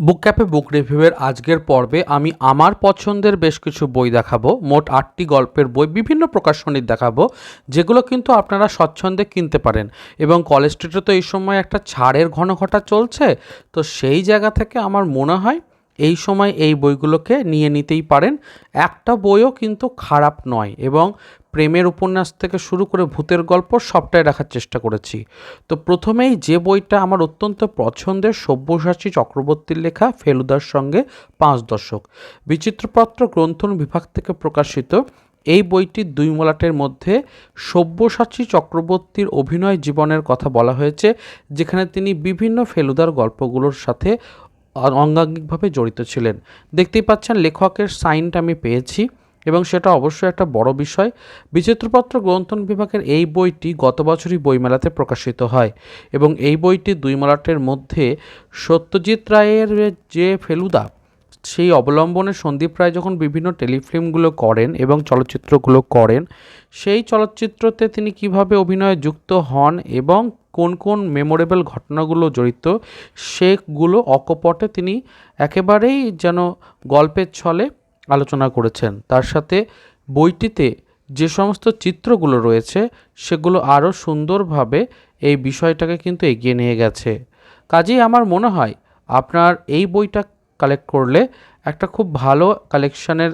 বুক ক্যাপে বুক রিভিউয়ের আজকের পর্বে আমি আমার পছন্দের বেশ কিছু বই দেখাবো, মোট আটটি গল্পের বই বিভিন্ন প্রকাশনীর দেখাবো, যেগুলো কিন্তু আপনারা স্বচ্ছন্দে কিনতে পারেন। এবং কলেজ স্ট্রিটে তো এই সময় একটা ছাড়ের ঘন ঘটা চলছে, তো সেই জায়গা থেকে আমার মনে হয় এই সময় এই বইগুলোকে নিয়ে নিতেই পারেন। একটা বইও কিন্তু খারাপ নয় এবং প্রেমের উপন্যাস থেকে শুরু করে ভূতের গল্প সবটাই রাখার চেষ্টা করেছি। তো প্রথমেই যে বইটা আমার অত্যন্ত পছন্দের সব্যসাচী চক্রবর্তীর লেখা ফেলুদার সঙ্গে পাঁচ দশক। বিচিত্রপত্র গ্রন্থন বিভাগ থেকে প্রকাশিত। এই বইটি দুই মলাটের মধ্যে সব্যসাচী চক্রবর্তীর অভিনয় জীবনের কথা বলা হয়েছে, যেখানে তিনি বিভিন্ন ফেলুদার গল্পগুলোর সাথে অঙ্গাঙ্গিকভাবে জড়িত ছিলেন। দেখতেই পাচ্ছেন লেখকের সাইনটা আমি পেয়েছি। এবং সেটা অবশ্যই একটা বড় বিষয়। বিচিত্রপত্র গ্রন্থন বিভাগের এই বইটি গত বছরই বইমেলাতে প্রকাশিত হয় এবং এই বইটি দুই মলাটের মধ্যে সত্যজিৎ রায়ের যে ফেলুদা, সেই অবলম্বনে সন্দীপ রায় যখন বিভিন্ন টেলিফিল্মগুলো করেন এবং চলচ্চিত্রগুলো করেন, সেই চলচ্চিত্রতে তিনি কীভাবে অভিনয়ে যুক্ত হন এবং কোন কোন মেমোরেবল ঘটনাগুলো জড়িত, সেগুলো অকপটে তিনি একেবারেই যেন গল্পের ছলে আলোচনা করেছেন। তার সাথে বইটিতে যে সমস্ত চিত্রগুলো রয়েছে, সেগুলো আরও সুন্দরভাবে এই বিষয়টাকে কিন্তু এগিয়ে নিয়ে গেছে। কাজেই আমার মনে হয়, আপনার এই বইটা কালেক্ট করলে একটা খুব ভালো কালেকশানের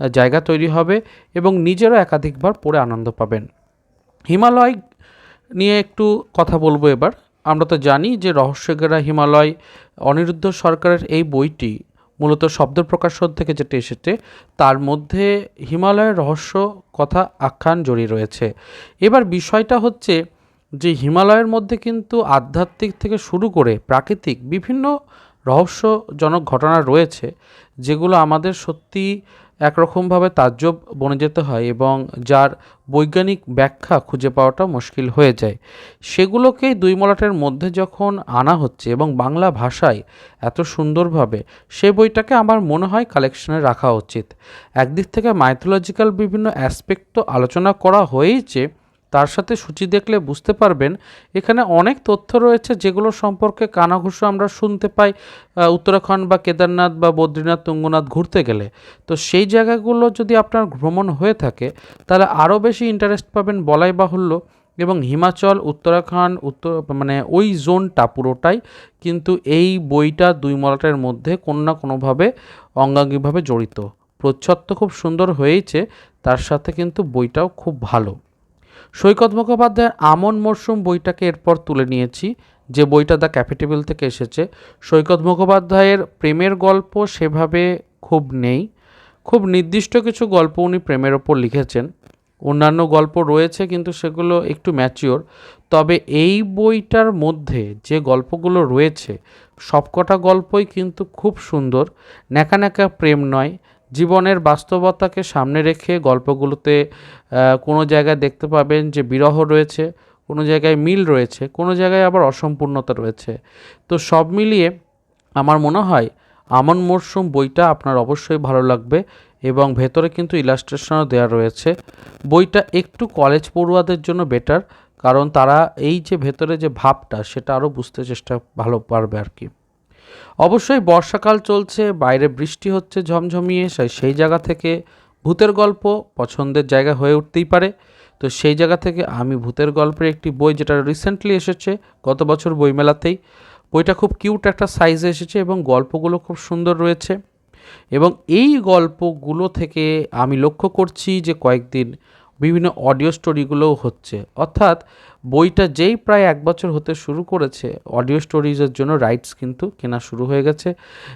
জায়গা তৈরি হবে এবং নিজেরও একাধিকবার পড়ে আনন্দ পাবেন। হিমালয় নিয়ে একটু কথা বলব এবার। আমরা তো জানি যে রহস্যগেরা হিমালয়, অনিরুদ্ধ সরকারের এই বইটি মূলত শব্দ প্রকাশন থেকে যেটি এসেছে, তার মধ্যে হিমালয়ের রহস্য কথা আখ্যান জড়িয়ে রয়েছে। এবার বিষয়টা হচ্ছে যে হিমালয়ের মধ্যে কিন্তু আধ্যাত্মিক থেকে শুরু করে প্রাকৃতিক বিভিন্ন রহস্যজনক ঘটনা রয়েছে, যেগুলো আমাদের সত্যি একরকমভাবে তাজ্জব বনে যেতে হয় এবং যার বৈজ্ঞানিক ব্যাখ্যা খুঁজে পাওয়াটা মুশকিল হয়ে যায়। সেগুলোকেই দুই মলাটের মধ্যে যখন আনা হচ্ছে এবং বাংলা ভাষায় এত সুন্দরভাবে, সে বইটাকে আমার মনে হয় কালেকশনে রাখা উচিত। একদিক থেকে মাইথোলজিক্যাল বিভিন্ন অ্যাসপেক্ট তো আলোচনা করা হয়েইছে তার সাথে সূচি দেখলে বুঝতে পারবেন, এখানে অনেক তথ্য রয়েছে যেগুলো সম্পর্কে কানাঘুষো আমরা শুনতে পাই উত্তরাখণ্ড বা কেদারনাথ বা বদ্রীনাথ, তুঙ্গনাথ ঘুরতে গেলে। তো সেই জায়গাগুলো যদি আপনার ভ্রমণ হয়ে থাকে, তাহলে আরও বেশি ইন্টারেস্ট পাবেন বলাই বাহুল্য এবং হিমাচল, উত্তরাখণ্ড, উত্তর মানে ওই জোনটা পুরোটাই কিন্তু এই বইটা দুই মলাটের মধ্যে কোনো না কোনোভাবে অঙ্গাঙ্গিভাবে জড়িত। প্রচ্ছদ তো খুব সুন্দর হয়েইছে, তার সাথে কিন্তু বইটাও খুব ভালো। সৈকত মুখোপাধ্যায়ের আমন মরশুম বইটাকে এরপর তুলে নিয়েছি। যে বইটা দ্য ক্যাপিটেবল থেকে এসেছে, সৈকত মুখোপাধ্যায়ের প্রেমের গল্প সেভাবে খুব নেই। খুব নির্দিষ্ট কিছু গল্প উনি প্রেমের ওপর লিখেছেন। অন্যান্য গল্প রয়েছে, কিন্তু সেগুলো একটু ম্যাচিওর। তবে এই বইটার মধ্যে যে গল্পগুলো রয়েছে, সবকটা গল্পই কিন্তু খুব সুন্দর। ন্যাকা ন্যাকা প্রেম নয় জীবনের বাস্তবতাকে সামনে রেখে গল্পগুলোতে কোনো জায়গায় দেখতে পাবেন যে বিরহ রয়েছে, কোনো জায়গায় মিল রয়েছে, কোনো জায়গায় আবার অসম্পূর্ণতা রয়েছে। তো সব মিলিয়ে আমার মনে হয় আমন মরশুম বইটা আপনার অবশ্যই ভালো লাগবে এবং ভেতরে কিন্তু ইলাস্ট্রেশনও দেওয়া রয়েছে। বইটা একটু কলেজ পড়ুয়াদের জন্য বেটার, কারণ তারা এই যে ভেতরে যে ভাবটা, সেটা আরও বুঝতে চেষ্টা ভালো পারবে আর কি। অবশ্যই বর্ষাকাল চলছে, বাইরে বৃষ্টি হচ্ছে, ঝমঝমিয়ে সেই জায়গা থেকে ভূতের গল্প পছন্দের জায়গা হয়ে উঠতেই পারে। তো সেই জায়গা থেকে আমি ভূতের গল্পের একটি বই যেটা রিসেন্টলি এসেছে, গত বছর বইমেলাতেই, বইটা খুব কিউট একটা সাইজে এসেছে এবং গল্পগুলো খুব সুন্দর রয়েছে। এবং এই গল্পগুলো থেকে আমি লক্ষ্য করছি যে কয়েকদিন বিভিন্ন অডিও স্টোরিগুলোও হচ্ছে। অর্থাৎ বইটা যেই প্রায় এক বছর হতে শুরু করেছে অডিও স্টোরিজের জন্য রাইটস কিন্তু কেনা শুরু হয়ে গেছে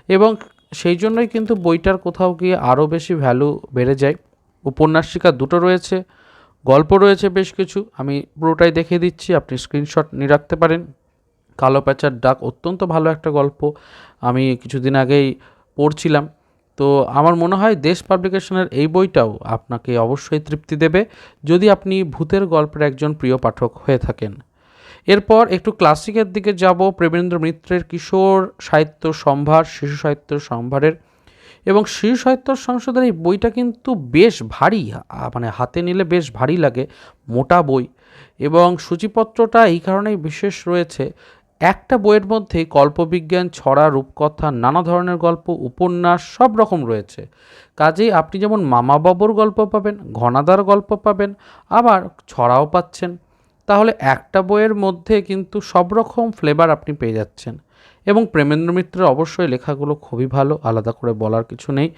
এবং সেই জন্যই কিন্তু বইটার কোথাও গিয়ে আরও বেশি ভ্যালু বেড়ে যায়। উপন্যাসিকা দুটো রয়েছে, গল্প রয়েছে বেশ কিছু। আমি পুরোটাই দেখিয়ে দিচ্ছি, আপনি স্ক্রিনশট নিয়ে রাখতে পারেন। কালো প্যাঁচার ডাক অত্যন্ত ভালো একটা গল্প। আমি কিছুদিন আগেই পড়ছিলাম। তো আমার মনে হয় দেশ পাবলিকেশনের এই বইটাও আপনাকে অবশ্যই তৃপ্তি দেবে যদি আপনি ভূতের গল্পের একজন প্রিয় পাঠক হয়ে থাকেন। এরপর একটু ক্লাসিকের দিকে যাব, প্রেমেন্দ্র মিত্রের কিশোর সাহিত্য সম্ভার, শিশু সাহিত্য সম্ভারের। এবং শিশু সাহিত্য সংসদের এই বইটা কিন্তু বেশ ভারী মানে হাতে নিলে বেশ ভারী লাগে, মোটা বই। এবং সূচিপত্রটা এই কারণেই বিশেষ রয়েছে একটা বইয়ের মধ্যেই কল্পবিজ্ঞান, ছড়া, রূপকথা, নানা ধরনের গল্প, উপন্যাস সব রকম রয়েছে। কাজেই আপনি যেমন মামা বাবুর গল্প পাবেন, ঘনাদার গল্প পাবেন, আবার ছড়াও পাচ্ছেন। তাহলে একটা বইয়ের মধ্যে কিন্তু সব রকম ফ্লেভার আপনি পেয়ে যাচ্ছেন। এবং প্রেমেন্দ্র মিত্রের অবশ্যই লেখাগুলো খুবই ভালো, আলাদা করে বলার কিছু নেই।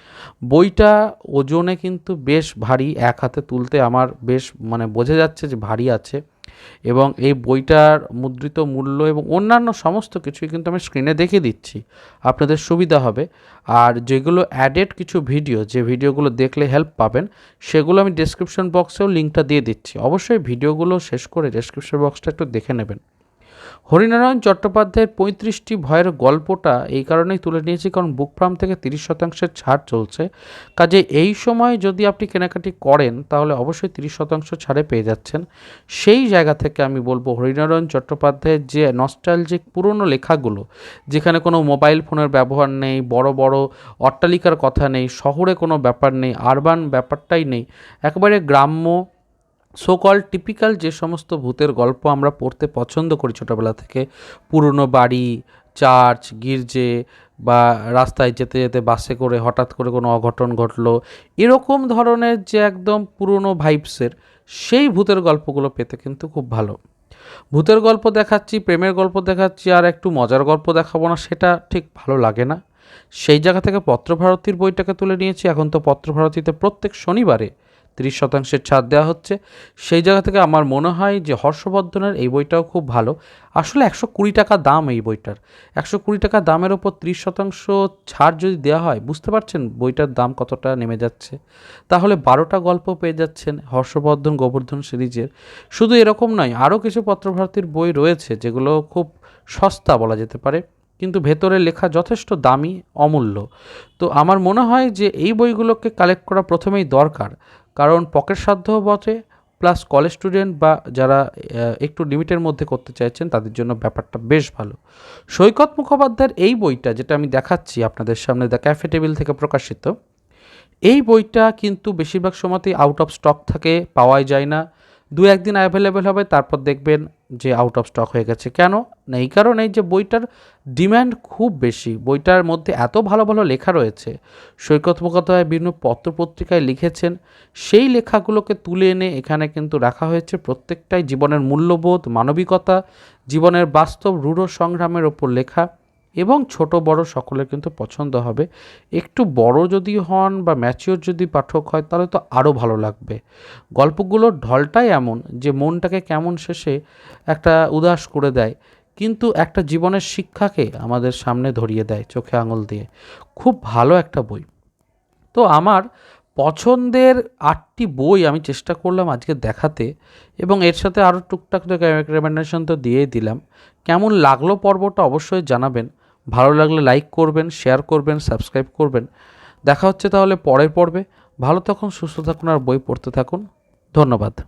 বইটা ওজনে কিন্তু বেশ ভারী, এক হাতে তুলতে আমার বেশ মানে বোঝা যাচ্ছে যে ভারী আছে। এবং এই বইটার মুদ্রিত মূল্য এবং অন্যান্য সমস্ত কিছুই কিন্তু আমি স্ক্রিনে দেখে দিচ্ছি। আপনাদের সুবিধা হবে। আর যেগুলো অ্যাডেড কিছু ভিডিও যে ভিডিওগুলো দেখলে হেল্প পাবেন, সেগুলো আমি ডেসক্রিপশন বক্সেও লিঙ্কটা দিয়ে দিচ্ছি। অবশ্যই ভিডিওগুলো শেষ করে ডেসক্রিপশন বক্সটা একটু দেখে নেবেন। হরিনারায়ণ চট্টোপাধ্যায়ের পঁয়ত্রিশটি ভয়ের গল্পটা এই কারণেই তুলে নিয়েছি, কারণ বুক ফার্ম থেকে তিরিশ শতাংশের ছাড় চলছে। কাজে এই সময় যদি আপনি কেনাকাটি করেন, তাহলে অবশ্যই তিরিশ শতাংশ ছাড়ে পেয়ে যাচ্ছেন। সেই জায়গা থেকে আমি বলব হরিনারায়ণ চট্টোপাধ্যায়ের যে নস্টালজিক পুরনো লেখাগুলো, যেখানে কোনো মোবাইল ফোনের ব্যবহার নেই, বড় বড় অট্টালিকার কথা নেই, শহরে কোনো ব্যাপার নেই আরবান ব্যাপারটাই নেই, একেবারে গ্রাম্য সোকল টিপিক্যাল যে সমস্ত ভূতের গল্প আমরা পড়তে পছন্দ করি ছোটোবেলা থেকে, পুরনো বাড়ি চার্চ গির্জে বা রাস্তায় যেতে যেতে বাসে করে হঠাৎ করে কোনো অঘটন ঘটলো, এরকম ধরনের যে একদম পুরনো ভাইবসের সেই ভূতের গল্পগুলো পেতে কিন্তু খুব ভালো। ভূতের গল্প দেখাচ্ছি, প্রেমের গল্প দেখাচ্ছি, আর একটু মজার গল্প দেখাবো না, সেটা ঠিক ভালো লাগে না। সেই জায়গা থেকে পত্রভারতীর বইটাকে তুলে নিয়েছি, এখন তো পত্রভারতীতে প্রত্যেক শনিবারে তিরিশ শতাংশের ছাড় দেওয়া হচ্ছে। সেই জায়গা থেকে আমার মনে হয় যে হর্ষবর্ধনের এই বইটাও খুব ভালো। আসলে একশো কুড়ি টাকা দাম এই বইটার। একশো কুড়ি টাকা দামের ওপর ত্রিশ শতাংশ ছাড় যদি দেওয়া হয়, বুঝতে পারছেন বইটার দাম কতটা নেমে যাচ্ছে? তাহলে বারোটা গল্প পেয়ে যাচ্ছেন হর্ষবর্ধন গোবর্ধন সিরিজের। শুধু এরকম নয়, আরও কিছু পত্রভারতীর বই রয়েছে যেগুলো খুব সস্তা বলা যেতে পারে, কিন্তু ভেতরে লেখা যথেষ্ট দামি, অমূল্য। তো আমার মনে হয় যে এই বইগুলোকে কালেক্ট করা প্রথমেই দরকার। কারণ পকেট সাধ্য বটে প্লাস কলেজ স্টুডেন্ট বা যারা একটু লিমিটের মধ্যে করতে চাইছেন, তাদের জন্য ব্যাপারটা বেশ ভালো। সৈকত মুখোপাধ্যায়ের এই বইটা যেটা আমি দেখাচ্ছি আপনাদের সামনে দ্য ক্যাফে টেবিল থেকে প্রকাশিত, এই বইটা কিন্তু বেশিরভাগ সময়তেই আউট অফ স্টক থাকে, পাওয়াই যায় না। দু একদিন অ্যাভেলেবেল হবে, তারপর দেখবেন যে আউট অফ স্টক হয়ে গেছে। কেন? না, এই কারণেই যে বইটার ডিম্যান্ড খুব বেশি, বইটার মধ্যে এত ভালো ভালো লেখা রয়েছে। সৈকত মুখোপাধ্যায় বিভিন্ন পত্রপত্রিকায় লিখেছেন, সেই লেখাগুলোকে তুলে এনে এখানে কিন্তু রাখা হয়েছে প্রত্যেকটাই জীবনের মূল্যবোধ, মানবিকতা, জীবনের বাস্তব রূঢ় সংগ্রামের ওপর লেখা। এবং ছোট বড় সকলের কিন্তু পছন্দ হবে। একটু বড় যদি হন বা ম্যাচিওর যদি পাঠক হয়, তাহলে তো আরও ভালো লাগবে। গল্পগুলোর ঢলটাই এমন যে মনটাকে কেমন শেষে একটা উদাস করে দেয়, কিন্তু একটা জীবনের শিক্ষাকে আমাদের সামনে ধরিয়ে দেয় চোখে আঙুল দিয়ে। খুব ভালো একটা বই। তো আমার পছন্দের আটটি বই আমি চেষ্টা করলাম আজকে দেখাতে এবং এর সাথে আরও টুকটাক রেকমেন্ডেশন তো দিয়েই দিলাম। কেমন লাগল পর্বটা অবশ্যই জানাবেন। ভালো লাগলে লাইক করবেন শেয়ার করবেন সাবস্ক্রাইব করবেন। দেখা হচ্ছে তাহলে পরের পর্বে। ভালো থাকুন, সুস্থ থাকুন আর বই পড়তে থাকুন। ধন্যবাদ।